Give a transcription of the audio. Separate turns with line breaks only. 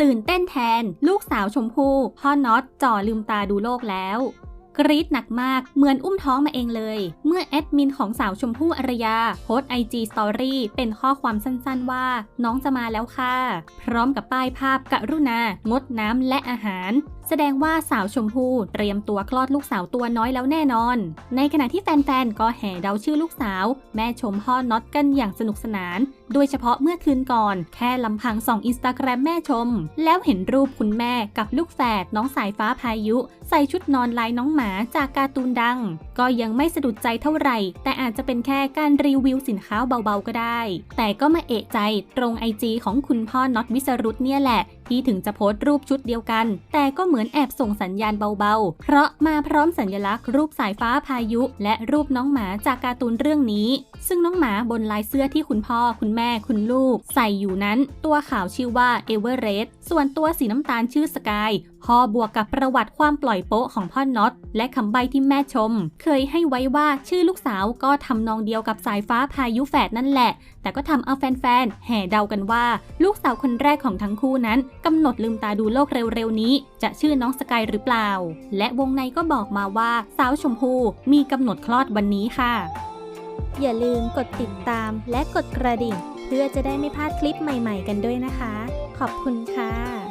ตื่นเต้นแทน ลูกสาวชมพู่พ่อน็อตจ่อลืมตาดูโลกแล้ว กรี๊ดหนักมากเหมือนอุ้มท้องมาเองเลย เมื่อแอดมินของสาวชมพู่อารยาโพสไอจีสตอรี่เป็นข้อความสั้นๆว่า น้องจะมาแล้วค่ะ พร้อมกับป้ายภาพกรุณางดน้ำและอาหาร แสดงว่าสาวชมพู่เตรียมตัวคลอดลูกสาวตัวน้อยแล้วแน่นอน ในขณะที่แฟนๆ ก็แห่เดาชื่อลูกสาว แม่ชมพ่อน็อตกันอย่างสนุกสนาน โดยเฉพาะเมื่อคืนก่อน แค่ลำพังส่องอินสตาแกรมแม่ชม แล้วเห็นรูปคุณแม่กับลูกแฝดน้องสายฟ้าพายุ ใส่ชุดนอนลายน้องหมาจากการ์ตูนดัง ก็ยังไม่สะดุดใจเท่าไหร่ แต่อาจจะเป็นแค่การรีวิวสินค้าเบาๆก็ได้ แต่ก็มาเอะใจตรงไอจีของคุณพ่อน็อตวิสรุตเนี่ยแหละที่ถึงจะโพสต์รูปชุดเดียวกัน แต่ก็เหมือนเหมือนแอบส่งสัญญาณเบาๆ เพราะมาพร้อมสัญลักษณ์รูปสายฟ้าพายุ และรูปน้องหมาจากการ์ตูนเรื่องนี้ ซึ่งน้องหมาบนลายเสื้อที่คุณพ่อ คุณแม่ คุณลูก ใส่อยู่นั้น ตัวขาวชื่อว่าเอเวอเรสต์ส่วนตัวสีน้ำตาลชื่อสกาย พอบวกกับประวัติความปล่อยโป๊ะของพ่อน็อต และคำใบที่แม่ชม เคยให้ไว้ว่าชื่อลูกสาวก็ทำนองเดียวกับสายฟ้าพายุแฝดนั่นแหละ แต่ก็ทำเอาแฟนๆ แห่เดากันว่า ลูกสาวคนแรกของทั้งคู่นั้นกำหนดลืมตาดูโลกเร็วๆนี้ จะชื่อน้องสกายหรือเปล่า และวงในก็บอกมาว่าสาวชมพูมีกำหนดคลอดวันนี้ค่ะ
อย่าลืมกดติดตามและกดกระดิ่ง เพื่อจะได้ไม่พลาดคลิปใหม่ ๆ กันด้วยนะคะ ขอบคุณค่ะ